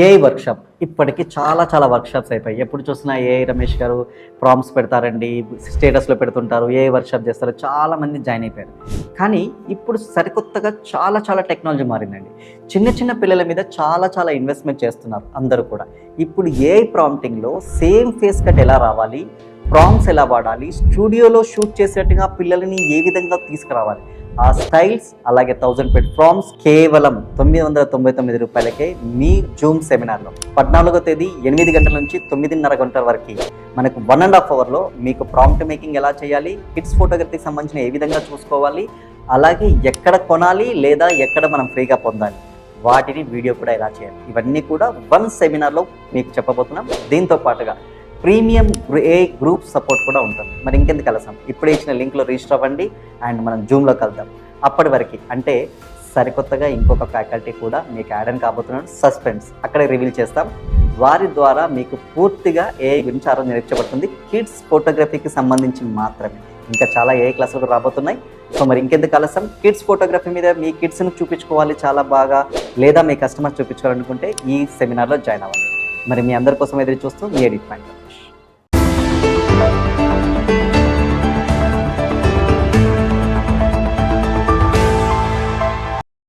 AI workshop ఇప్పటికి చాలా చాలా వర్క్షాప్స్ అయిపోయాయి. ఎప్పుడు చూసినా ఏఐ రమేష్ గారు ప్రామ్స్ పెడతారండి స్టేటస్లో పెడుతుంటారు ఏఐ వర్క్షాప్ చేస్తారు చాలా మంది జాయిన్ అయిపోయారు. కానీ ఇప్పుడు సరికొత్తగా చాలా చాలా టెక్నాలజీ మారిందండి. చిన్న చిన్న పిల్లల మీద చాలా చాలా ఇన్వెస్ట్మెంట్ చేస్తున్నారు అందరూ కూడా. ఇప్పుడు ఏఐ ప్రాంప్టింగ్లో సేమ్ ఫేస్ కట్ ఎలా రావాలి ప్రామ్స్ ఎలా వాడాలి స్టూడియోలో షూట్ చేసేట్టుగా పిల్లల్ని ఏ విధంగా తీసుకురావాలి ఆ స్టైల్స్ అలాగే థౌజండ్ పెట్ ఫ్రామ్స్ కేవలం తొమ్మిది వందల తొంభై తొమ్మిది రూపాయలకే మీ జూమ్ సెమినార్లో పద్నాలుగో తేదీ ఎనిమిది గంటల నుంచి తొమ్మిదిన్నర గంటల వరకు. మనకు వన్ అండ్ హాఫ్ అవర్లో మీకు ప్రాంప్ట్ మేకింగ్ ఎలా చేయాలి కిడ్స్ ఫోటోగ్రఫీకి సంబంధించిన ఏ విధంగా చూసుకోవాలి అలాగే ఎక్కడ కొనాలి లేదా ఎక్కడ మనం ఫ్రీగా పొందాలి. వాటిని వీడియో కూడా ఎలా చేయాలి. ఇవన్నీ కూడా వన్ సెమినార్లో మీకు చెప్పబోతున్నాం. దీంతో పాటుగా ప్రీమియం ఏ గ్రూప్ సపోర్ట్ కూడా ఉంటుంది. మరి ఇంకెందుకు కలసాం? ఇప్పుడు ఇచ్చిన లింక్లో రిజిస్టర్ అవ్వండి అండ్ మనం జూమ్లో కలుద్దాం అప్పటి వరకు అంటే సరికొత్తగా ఇంకొక ఫ్యాకల్టీ కూడా మీకు యాడ్ అని కాబోతున్నాడు. సస్పెన్స్. అక్కడే రివీల్ చేస్తాం. వారి ద్వారా మీకు పూర్తిగా ఏ గురించి ఆ నేర్చబడుతుంది కిడ్స్ ఫోటోగ్రఫీకి సంబంధించి మాత్రమే. ఇంకా చాలా ఏ క్లాసులు రాబోతున్నాయి. సో మరి ఇంకెందుకు ఆలస్యం కిడ్స్ ఫోటోగ్రఫీ మీద మీ కిడ్స్ని చూపించుకోవాలి చాలా బాగా. లేదా మీ కస్టమర్స్ చూపించుకోవాలనుకుంటే ఈ సెమినార్లో జాయిన్ అవ్వండి. మరి మీ అందరి కోసం ఎదురు చూస్తూ మీ ఎడిట్ పాయింట్.